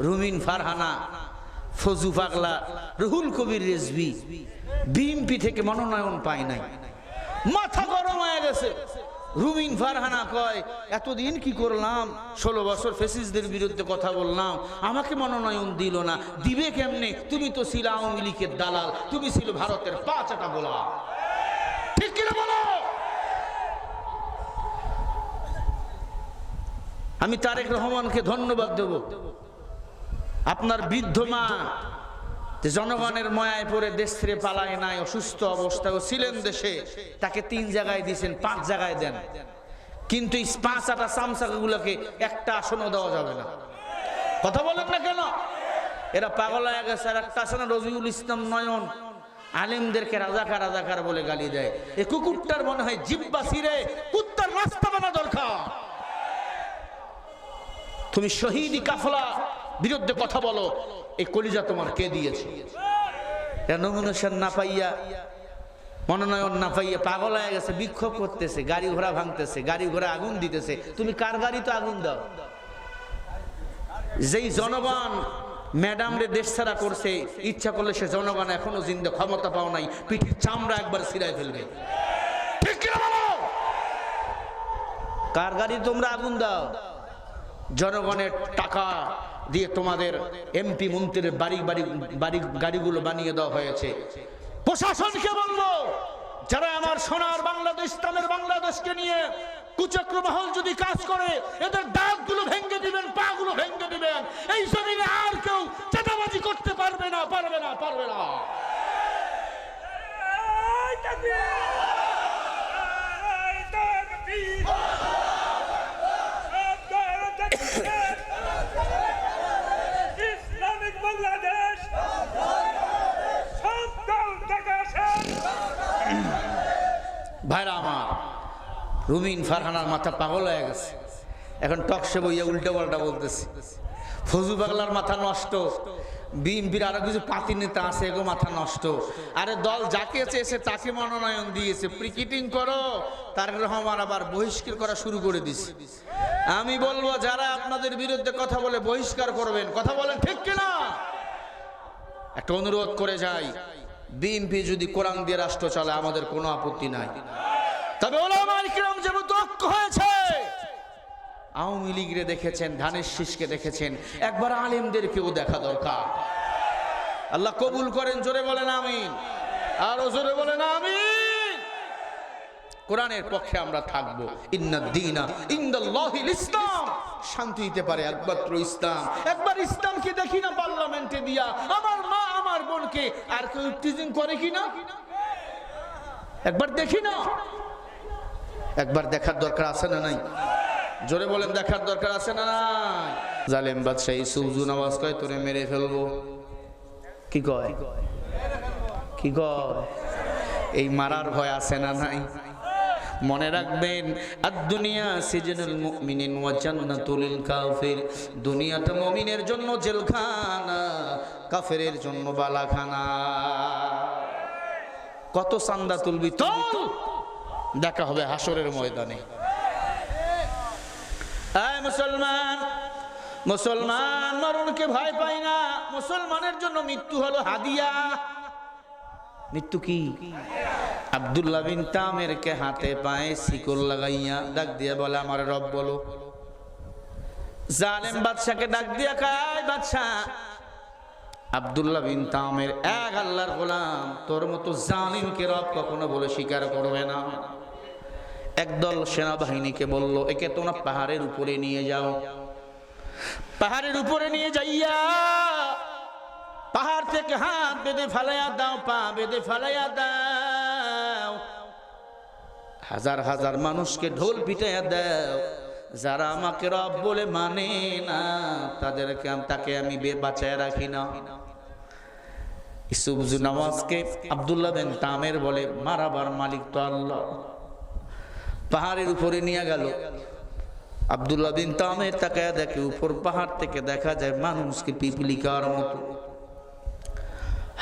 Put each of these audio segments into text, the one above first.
রুমিন ফারহানা, ফজু পাগলা রুহুল কবির রেজবি বিএমপি থেকে মনোনয়ন পায় নাই। মাথা গরম হয়ে গেছে। রুমিন ফারহানা কয়, এতদিন কি করলাম? ষোলো বছর ফেসিসদের বিরুদ্ধে কথা বললাম। আমাকে মনোনয়ন দিল না। দিবে কেমনে? তুমি তো ছিল আওয়ামী লীগের দালাল। তুমি ছিল ভারতের পাঁচাটা বলা। ঠিক কিনা বলো? আমি তারেক রহমানকে ধন্যবাদ দেব। আপনার বৃদ্ধ মা জনগণের ময়ায় পড়ে দেশ ছেড়ে পালায় নাই, অসুস্থ অবস্থায় ছিলেন দেশে, তাকে তিন জায়গায় দিয়েছেন, পাঁচ জায়গায় দেন। কিন্তু এই পাঁচ আটা সামসাগুলোকে একটা আসনও দেওয়া যাবে না। কথা বলেন না কেন? এরা পাগল হয়ে গেছে, আর একটা আছে না রবিউল ইসলাম নয়ন, আলেমদেরকে রাজাকার রাজাকার বলে গালি দেয়। এ কুকুরটার মনে হয় জিব্বা ছিঁড়ে, কুত্তার রাস্তা বানা দরকার। তুমি শহীদি কাফলা বিরুদ্ধে কথা বলো। এই কলিজা তোমার কে দিয়েছে? নমিনেশন না পাইয়া, মনোনয়ন না পাইয়া পাগল হয়ে গেছে, বিক্ষোভ করতেছে, গাড়ি ঘোড়া ভাঙতেছে, গাড়ি ঘোড়া আগুন দিতেছে। তুমি কার গাড়ি তো আগুন দাও? যেই জনগণ ম্যাডাম রে দেশ ছাড়া করছে, ইচ্ছা করলে সে জনগণ এখনও জিন্দা, ক্ষমতা পাও নাই, পিঠির চামড়া একবার ছিঁড়াই ফেলবে? কার গাড়ি তোমরা আগুন দাও? জনগণের টাকা দিয়ে তোমাদের এমপি মন্ত্রীর বাড়ি বাড়ি বাড়ি, গাড়িগুলো বানিয়ে দেওয়া হয়েছে। প্রশাসনকে বলব, যারা আমার সোনার বাংলাদেশ ইসলামের বাংলাদেশকে নিয়ে কুচক্র মহল যদি কাজ করে, এদের দাঁতগুলো ভেঙে দিবেন পা গুলো ভেঙে দিবেন। এই জমিনে আর কেউ চেতাবাজি করতে পারবে না পারবে না পারবে না। রুমিন ফারহানার মাথা পাগল হয়ে গেছে। এখন টকসে বইয়া উল্টো পাল্টা বলতেছে। ফজু পাগলার মাথা নষ্ট। বিএনপির আরও কিছু পাতি নেতা আছে, এগো মাথা নষ্ট। আরে দল যাকে চেয়েছে তাকে মনোনয়ন দিয়েছে। ক্রিকেটিং করো, তার রহমান আবার বহিষ্কার করা শুরু করে দিছে। আমি বলব, যারা আপনাদের বিরুদ্ধে কথা বলে বহিষ্কার করবেন, কথা বলেন ঠিক কিনা? একটা অনুরোধ করে যাই। বিএনপি যদি কোরআন দিয়ে রাষ্ট্র চলে আমাদের কোনো আপত্তি নাই। তবে ওলামাই কিরাম যেহেতু ঐক্য হয়েছে, আওয়ামী লীগরে দেখেছেন, ধানের শীষকে দেখেছেন, একবার আলেমদেরকেও দেখা দরকার। আল্লাহ কবুল করেন, জোরে বলেন আমিন। আরও জোরে বলেন আমিন। কোরআনের পক্ষে আমরা থাকব। ইন্নাদ্দিনা ইন্দাল্লাহিল ইসলাম শান্তি দিতে পারে একমাত্র ইসলাম। একবার ইসলামকে দেখি না পার্লামেন্টে দিয়া, আমার মা আমার বোনকে, আর কেউ টিজিং করে কি না? একবার দেখি না। একবার দেখার দরকার আছে না নাই? জোরে বলেন দেখার দরকার আছে না নাই? জালেম বাদশাহ ইসুফজু নামাজ কয় তোরে মেরে ফেলব। কি কয়? কি কয়? এই মারার ভয় আছে না নাই? মনে রাখবেন আর দুনিয়া সিজনুল মুমিনিন ওয়া জান্নাতুল কাফির। দুনিয়াটা মুমিনের জন্য জেলখানা কাফেরের জন্য বালাখানা। কত চান্দা তুলবি তুল! দেখা হবে হাসরের ময়দানে। মুসলমান মুসলমান, মরণকে ভয় পাই না। মুসলমানের জন্য মৃত্যু হলো হাদিয়া। মৃত্যু কি? আব্দুল্লাহ বিন তামের কে হাতে পায়ে শিকল লাগাইয়া ডাক দিয়া বলে, আমার রব বলো। জালেম বাদশাকে ডাক দিয়া কায় বাদশাহ। আব্দুল্লাহ বিন তামের, এক আল্লাহর গোলাম, তোর মতো জালিমকে রব কখনো বলে স্বীকার করবে না। একদল সেনাবাহিনীকে বলল, একে তোমরা পাহাড়ের উপরে নিয়ে যাও। পাহাড়ের উপরে নিয়ে যাইয়া পাহাড় থেকে হাত বেঁধে ফালাইয়া দাও, পা বেঁধে ফালাইয়া দাও। হাজার হাজার মানুষকে ঢোল পিটাইয়া দাও। যারা আমাকে রব বলে মানে না, তাদেরকে তাকে আমি বে- বাঁচায় রাখি না। ইসুবজু নওয়াজকে আব্দুল্লাহ বিন তামের বলে, মারাবার মালিক তো আল্লাহ। পাহাড়ের উপরে নিয়ে গেল। আব্দুল্লাহ বিন তামের তাকায় দেখে, উপর পাহাড় থেকে দেখা যায় মানুষকে পিপিলিকার মতো।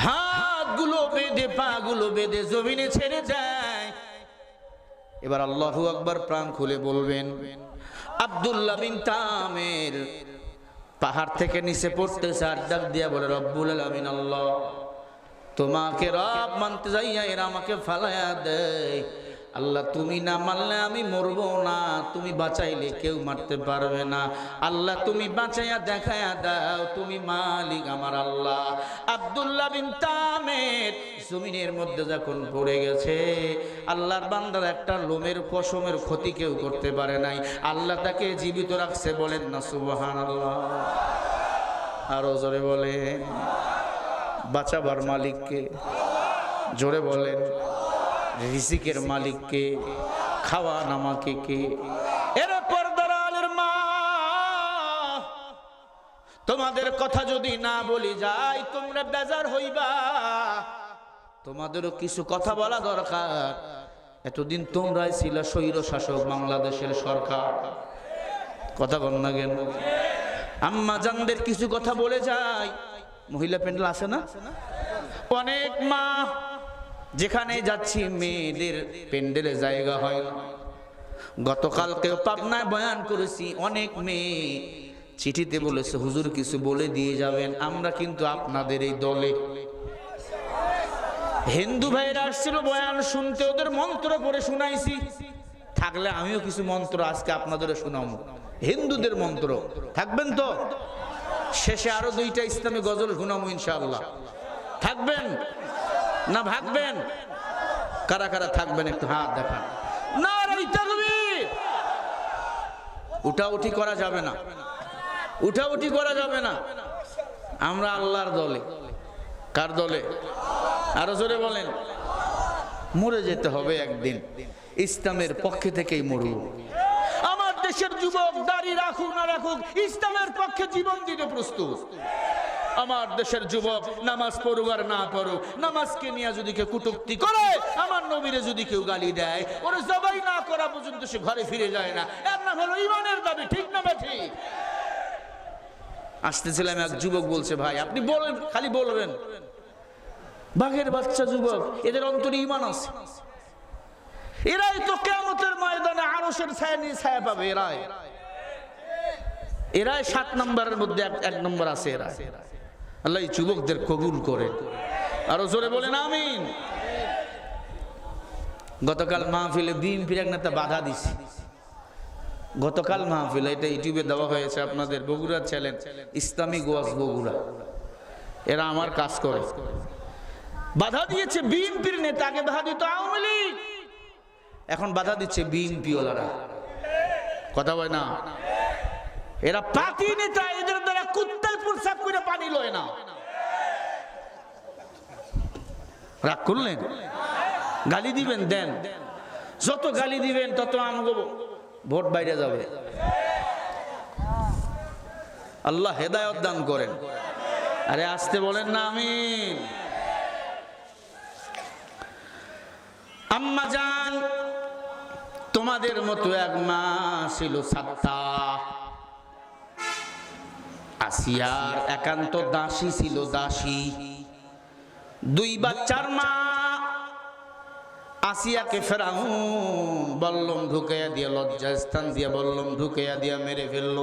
হাতগুলো বেঁধে পা গুলো বেঁধে জমিনে ছেড়ে যায় এবার আল্লাহু আকবার প্রাণ খুলে বলবেন, আব্দুল্লাহ বিন তামের পাহাড় থেকে নিচে পড়তেছে আর ডাক দিয়া বলে, রব্বুল আলামিন, আল্লাহ, তোমাকে রব মানতে যাইয়া এরা আমাকে ফালাইয়া দেয়। আল্লাহ, তুমি না মারলে আমি মরবো না, তুমি বাঁচাইলে কেউ মারতে পারবে না। আল্লাহ, তুমি বাঁচাইয়া দেখাইয়া দাও, তুমি মালিক আমার আল্লাহ। আব্দুল্লাহ বিন তামের জমিনের মধ্যে যখন পড়ে গেছে, আল্লাহর বান্দার একটা লোমের পশমের ক্ষতি কেউ করতে পারে নাই। আল্লাহ তাকে জীবিত রাখছে বলেন না সুবহান আল্লাহ আরও জোরে বলেন। বাঁচাবার মালিককে জোরে বলেন। রিজিকের মালিককে, খাওয়া নামাকে কে? এরপর পর্দারালের মা, তোমাদের কথা যদি না বলি যাই, তোমরা বেজার হইবা। তোমাদেরও কিছু কথা বলা দরকার। এতদিন তোমরাই ছিল স্বৈর শাসক বাংলাদেশের সরকার। কথা বল না কেন? আম্মা জানদের কিছু কথা বলে যাই। মহিলা প্যান্ডেল আছে না? অনেক মা যেখানে যাচ্ছি মেয়েদের প্যান্ডেলে জায়গা হয়। গতকালকে পাবনায় বয়ান করেছি, অনেক মেয়ে চিঠিতে বলেছে, হুজুর, কিছু বলে দিয়ে যাবেন, আমরা কিন্তু আপনাদের এই দলে। হিন্দু ভাইরা আসছিল বয়ান শুনতে, ওদের মন্ত্র পড়ে শুনাইছি। থাকলে আমিও কিছু মন্ত্র আজকে আপনাদের শোনাবো। হিন্দুদের মন্ত্র। থাকবেন তো? শেষে আরও দুইটা ইসলামী গজল শোনাবো ইনশাল্লাহ থাকবেন? না ভাগবেন? কারা কারা থাকবেন একটু হাত দেখান। না রে তাকবীর! উঠা করা যাবে না। উঠা উঠি করা যাবে না। আমরা আল্লাহর দলে। কার দলে? আরও জোরে বলেন। মরে যেতে হবে একদিন। ইসলামের পক্ষে থেকেই মরব। আমার দেশের যুবক, দাড়ি রাখুক, না রাখুক, ইসলামের পক্ষে জীবন দিতে প্রস্তুত। আমার দেশের যুবক নামাজ পড়ুক আর না পড়ুক, নামাজকে নিয়ে যদি কেউ কুটুক্তি করে, আমার নবীরে যদি কেউ গালি দেয়, ওরে জবাই না করা পর্যন্ত সে ঘরে ফিরে যায় না। এর নাম হলো ইমানের দাবি, ঠিক না ঠিক আসতেছিলাম এক যুবক বলছে, ভাই, আপনি বলেন, খালি বলবেন। বাঘের বাচ্চা যুবক, এদের অন্তরে ইমান আছে। এরাই তো কেমতের ময়দানে আরসের ছায়া নিয়ে ছায়া পাবে, এরাই। এরাই সাত নম্বরের মধ্যে এক- এক নম্বর আছে এরা আল্লাহ এই যুবকদের কবুল করে। আরও জোরে বলেন, আমিন। গতকাল মাহফিলে বিএনপির এক নেতা বাধা দিছি। গতকাল মাহফিল এটা ইউটিউবে দেওয়া হয়েছে আপনাদের বগুড়ার চ্যানেল ইসলামী গোয়াস বগুড়া। এরা আমার কাজ করে। বাধা দিয়েছে বিএনপির নেতা, আগে বাধা দিত আওয়ামী লীগ। এখন বাধা দিচ্ছে বিএনপি ওলারা কথা বলে না। এরা পাতি নেতা কুত্তায় প্রসাব করে পানি লয় না। রাগ করলেন গালি দিবেন, দেন। যত গালি দিবেন, তত আমগো ভোট বাইরে যাবে। আল্লাহ হেদায়ত দান করেন। আরে আসতে বলেন না আমি আম্মা জান, তোমাদের মতো এক মা ছিল সাত্তা আসিয়ার একান্ত দাসী ছিল দাসী। দুই বাচ্চার মা আসিয়াকে ফেরাউন বল্লম ঢুকাইয়া দিয়ে লজ্জা স্থান দিয়ে বল্লম ঢুকাইয়া দিয়া মেরে ফেলল।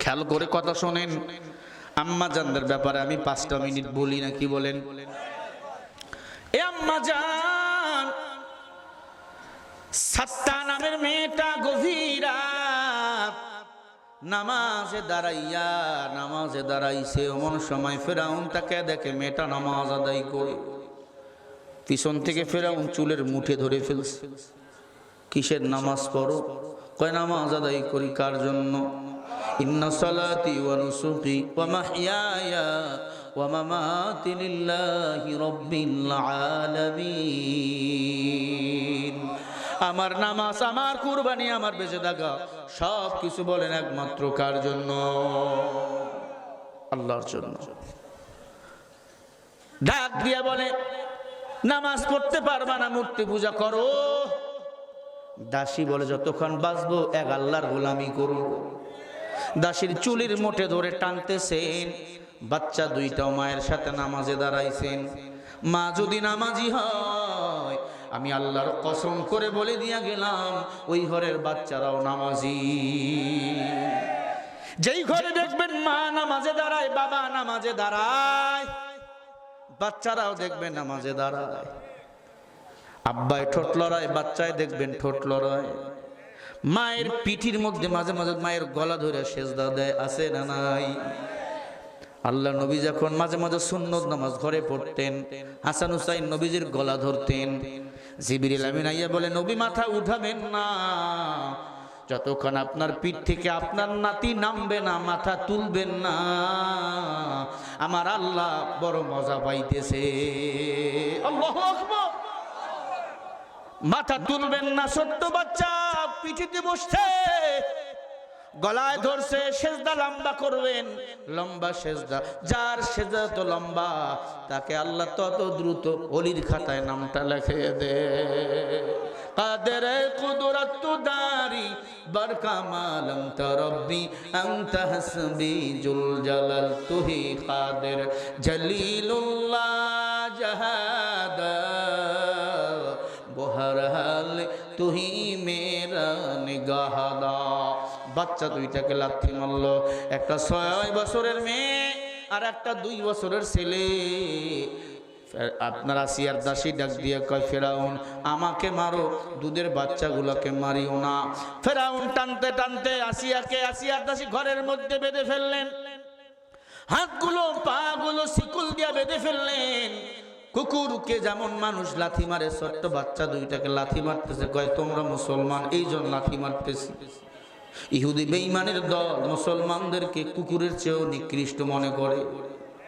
খেয়াল করে কথা শোনেন, আম্মা জানদের ব্যাপারে আমি পাঁচটা মিনিট বলি না, কি বলেন? এ আম্মা জান, সাত্তা নামের মেয়েটা গভীরা নামাজে দাঁড়াইয়া, নামাজে দাঁড়াইছে, এমন সময় ফেরাউন তাকে দেখে? মেয়েটা নামাজ আদায় করে। পিছন থেকে ফেরাউন চুলের মুঠে ধরে ফেলছে। কিসের নামাজ পড়ো? কয়, নামাজ আদায় করি কার জন্য? ইন্না সালাতি আলামিন। আমার নামাজ, আমার কুরবানি, আমার বেঁচে থাকা সব কিছু বলেন একমাত্র কার জন্য? আল্লাহর জন্য। ডাক দিয়া বলে, নামাজ পড়তে পারবা না, মূর্তি পূজা করো। দাসী বলে, যতক্ষণ বাঁচবো, এক আল্লাহর গোলামি করো দাসীর চুলির মোটে ধরে টানতেছেন। বাচ্চা দুইটাও মায়ের সাথে নামাজে দাঁড়াইছেন। মা যদি নামাজি হয় আমি আল্লাহর কসম করে বলে দিয়া গেলাম, ওই ঘরের বাচ্চারাও নামাজি। যেই ঘরে দেখবেন মা নামাজে দাঁড়ায়, বাবা নামাজে দাঁড়ায়, বাচ্চারাও দেখবেন নামাজে দাঁড়ায়। আব্বাই ঠোঁট লড়ায় বাচ্চায় দেখবেন ঠোঁট লড়ায়। মায়ের পিঠির মধ্যে মাঝে মাঝে মায়ের গলা ধরে সেজদা দেয়, আছে না নাই? আল্লাহ নবী যখন মাঝে মাঝে সুন্নত নামাজ ঘরে পড়তেন, হাসান হুসাইন নবীজির গলা ধরতেন, জিবিরিল আমিন আইয়া বলে, নবী মাথা উঠাবেন না। যতক্ষণ আপনার পিঠ থেকে আপনার নাতি নামবে না, মাথা তুলবেন না। আমার আল্লাহ বড় মজা পাইতেছে। মাথা তুলবেন না, ছোট্ট বাচ্চা, পিঠিতে বসছে। গলায় ধরছে, সেজদা লম্বা করবেন। লম্বা সেজদা। যার সেজদা তো লম্বা, তাকে আল্লাহ তত দ্রুত অলির খাতায় নামটা লেখে দে। কাদের বাচ্চা দুইটাকে লাথি মারলো। একটা ছয় বছরের মেয়ে আর একটা দুই বছরের ছেলে। আপনার আসিয়ার দাসী ডাক দিয়ে কয়, ফেরাউন, আমাকে মারো, দুধের বাচ্চাগুলোকে মারিও না। ফেরাউন টানতে টানতে আসিয়াকে আসিয়ার দাসী ঘরের মধ্যে বেঁধে ফেললেন। হাতগুলো, পাগুলো শিকুল দিয়া বেঁধে ফেললেন। কুকুরকে যেমন মানুষ লাথি মারে, ছোট্ট বাচ্চা দুইটাকে লাথি মারতেছে। কয়, তোমরা মুসলমান এই জন্য লাথি মারতেছি। ইহুদি বেঈমানের দল মুসলমানদেরকে কুকুরের চেয়েও নিকৃষ্ট মনে করে।